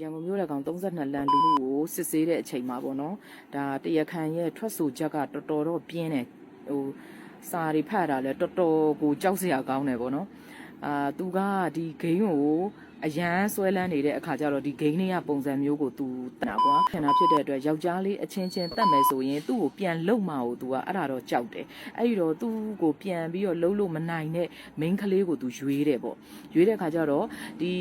ရန်ကုန်မြို့လက်ကောင်32လမ်းလူမှုကိုစစ်ဆေးတဲ့အချိန်မှာပေါ့နော်ဒါတရခန်ရဲ့ထွက်ဆိုချက်ကတော်တော်တော့ပြင်းတယ်ဟိုစာတွေဖတ်တာလဲတော်တော်ကိုကြောက်စရာကောင်းတယ်ပေါ့နော်အာသူကဒီဂိမ်းကိုအရန်ဆွဲလန်းနေတဲ့အခါကျတော့ဒီဂိမ်းလေးကပုံစံမျိုးကိုသူတနာကွာခဏဖြစ်တဲ့အတွက်ယောက်ျားလေးအချင်းချင်းတတ်မယ်ဆိုရင်သူ့ကိုပြန်လုံမအောင်သူကအဲ့ဒါတော့ကြောက်တယ်အဲ့ဒီတော့သူ့ကိုပြန်ပြီးတော့လုံလို့မနိုင်တဲ့ main ကလေးကိုသူရွေးတယ်ပေါ့ရွေးတဲ့အခါကျတော့ဒီ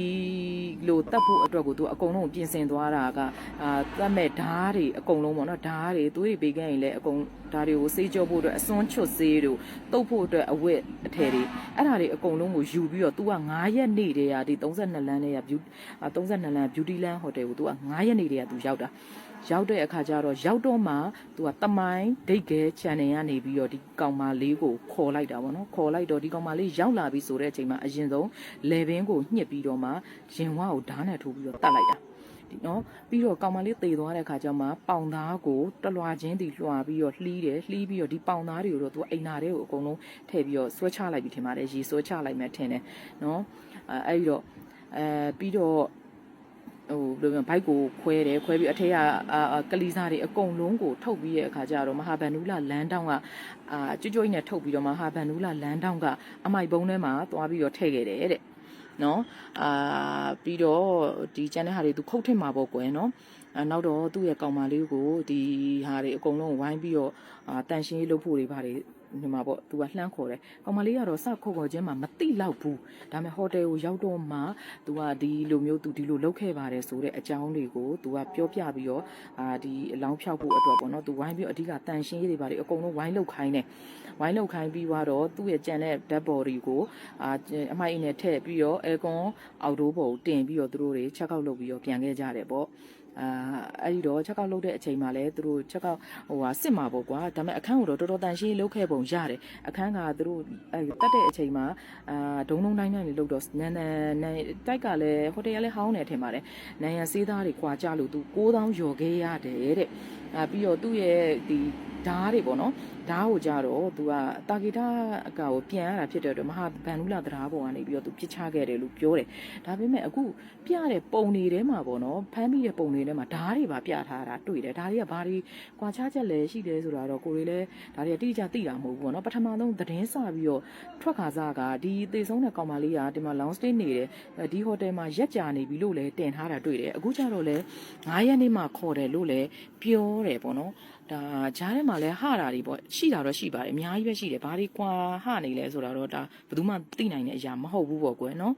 လိုတတ်ဖို့အတွက်ကိုသူအကုန်လုံးပြင်ဆင်သွားတာကအာတတ်မဲ့ဓားတွေအကုန်လုံးပေါ့နော်ဓားတွေသွေးတွေပေးခဲ့ရင်လည်းအကုန်ဓားတွေကိုစေးကြောဖို့အတွက်အစွန်းချွတ်စေးတို့တုပ်ဖို့အတွက်အဝတ်အထည်တွေအဲ့ဒါတွေအကုန်လုံးကိုယူပြီးတော့ तू က9ရက်နေတည်းရာဒီ32လမ်းလေးက beauty 32လမ်း beauty land hotel ကိုသူက9ရက်နေတည်းကသူရောက်တာရောက်တဲ့အခါကျတော့ရောက်တော့မှသူကတမိုင်းဒိတ်ခဲ channel ကနေပြီးတော့ဒီကောင်မလေးကိုခေါ်လိုက်တာပေါ့နော်ခေါ်လိုက်တော့ဒီကောင်မလေးရောက်လာပြီဆိုတဲ့အချိန်မှာအရင်ဆုံး level ကိုညှစ်ပြီးတော့မှရင်ဝါကိုဓာတ်နဲ့ထိုးပြီးတော့တတ်လိုက်တာဒီနော်ပြီးတော့ကောင်မလေးတေသွားတဲ့ခါကျမှပေါင်သားကိုတလွာချင်းတီလွှာပြီးတော့လှီးတယ်လှီးပြီးတော့ဒီပေါင်သားတွေကိုတော့သူအိမ်နာတွေကိုအကုန်လုံးထည့်ပြီးတော့ဆွဲချလိုက်ပြီးထင်ပါတယ်ရေဆွဲချလိုက်မှထင်တယ်နော်အဲအဲ့ဒီတော့ အဲပြီးတော့ဟိုဘယ်လိုပြောဘိုက်ကိုခွဲတယ်ခွဲပြီးအထက်ကအာကလီစာတွေအကုန်လုံးကိုထုတ်ပြီးတဲ့အခါကျတော့မဟာဗန္ဓုလလမ်းတောင်းကအာကျွတ်ကျွတ်နဲ့ထုတ်ပြီးတော့မဟာဗန္ဓုလလမ်းတောင်းကအမိုက်ပုံးထဲမှာသွားပြီးတော့ထည့်ခဲ့တယ်တဲ့နော်အာပြီးတော့ဒီကျန်တဲ့ဟာတွေသူခုတ်ထစ်မှာပေါ့ကွယ်နော်အာနောက်တော့သူ့ရဲ့ကောင်မလေးကိုဒီဟာတွေအကုန်လုံးဝိုင်းပြီးတော့အာတန်ရှင်းရေးလုပ်ဖို့တွေပါတယ် ဒီမှာပေါ့သူကလှမ်းခေါ်တယ်ကောင်မလေးကတော့စခုတ်ခေါ်ခြင်းမှာမတိလောက်ဘူးဒါပေမဲ့ဟိုတယ်ကိုရောက်တော့မှသူကဒီလိုမျိုးသူဒီလိုလုပ်ခဲ့ပါတယ်ဆိုတဲ့အကြောင်းတွေကိုသူကပြောပြပြီးတော့အာဒီအလောင်းဖြောက်ဖို့အတွက်ပေါ့နော်သူဝိုင်းပြီးတော့အဓိကတန်ရှင်းရေးတွေပါတယ်အကုန်လုံးဝိုင်းလုပ်ခိုင်းတယ်ဝိုင်းလုပ်ခိုင်းပြီးတော့သူ့ရဲ့ကြံတဲ့ dead body ကိုအာအမိုက်အင်းနဲ့ထည့်ပြီးတော့အဲကွန်အောက်တိုးပေါ်ကိုတင်ပြီးတော့သူတို့တွေချက်ကောက်လုပ်ပြီးတော့ပြန်ခဲ့ကြတယ်ပေါ့ အာအဲ့ဒီတော့ချက်ကောက်လုပ်တဲ့အချိန်မှာလည်းသူတို့ချက်ကောက်ဟိုဟာစစ်မှာပေါ့ကွာဒါပေမဲ့အခန်းကိုတော့တော်တော်တန်ရှင်းလုပ်ခဲ့ပုံရတယ်အခန်းကသူတို့အဲတက်တဲ့အချိန်မှာအာဒုံဒုံတိုင်းတိုင်းလေးလုပ်တော့နန်နန်နန်တိုက်ကလည်းဟိုတယ်ကလည်းဟောင်းနေထင်ပါတယ်နန်ရန်စေးသားတွေခွာကြလို့သူ6000ကျော်ခဲ့ရတယ်တဲ့အာပြီးတော့သူ့ရဲ့ဒီဓားတွေပေါ့နော်ဓားကိုကြတော့သူကတာဂီတာအကကိုပြန်ရတာဖြစ်တဲ့အတွက်မဟာဗန်နူလာတရားပေါ်ကနေပြီးတော့သူပြစ်ချခဲ့တယ်လို့ပြောတယ်ဒါပေမဲ့အခုပြတဲ့ပုံတွေထဲမှာပေါ့နော်ဖမ်းပြီးတဲ့ပုံတွေထဲမှာဓားတွေပါပြထားတာတွေ့တယ်ဓားတွေကဘာတွေကွာခြားချက်လဲရှိတယ်ဆိုတာတော့ကိုတွေလည်းဒါတွေကတိကျသိတာမဟုတ်ဘူးပေါ့နော်ပထမဆုံးသတင်းစပြီးတော့ထွက်ခါစားကဒီသေဆုံးတဲ့ကောင်မလေးကဒီမှာ long stay နေတယ်ဒီဟိုတယ်မှာရက်ကြာနေပြီလို့လည်းတင်ထားတာတွေ့တယ်အခုကျတော့လည်း9ရက်နေ့မှခေါ်တယ်လို့လည်းပြောတယ်ပေါ့နော်ဒါကြားထဲမှာလည်းဟတာတွေပေါ့ရှိတာတော့ရှိပါတယ်အများကြီးပဲရှိတယ်ဘာတွေကွာဟနေလဲဆိုတာတော့ဒါဘယ်သူမှသိနိုင်တဲ့အရာမဟုတ်ဘူးပေါ့ကွယ်နော်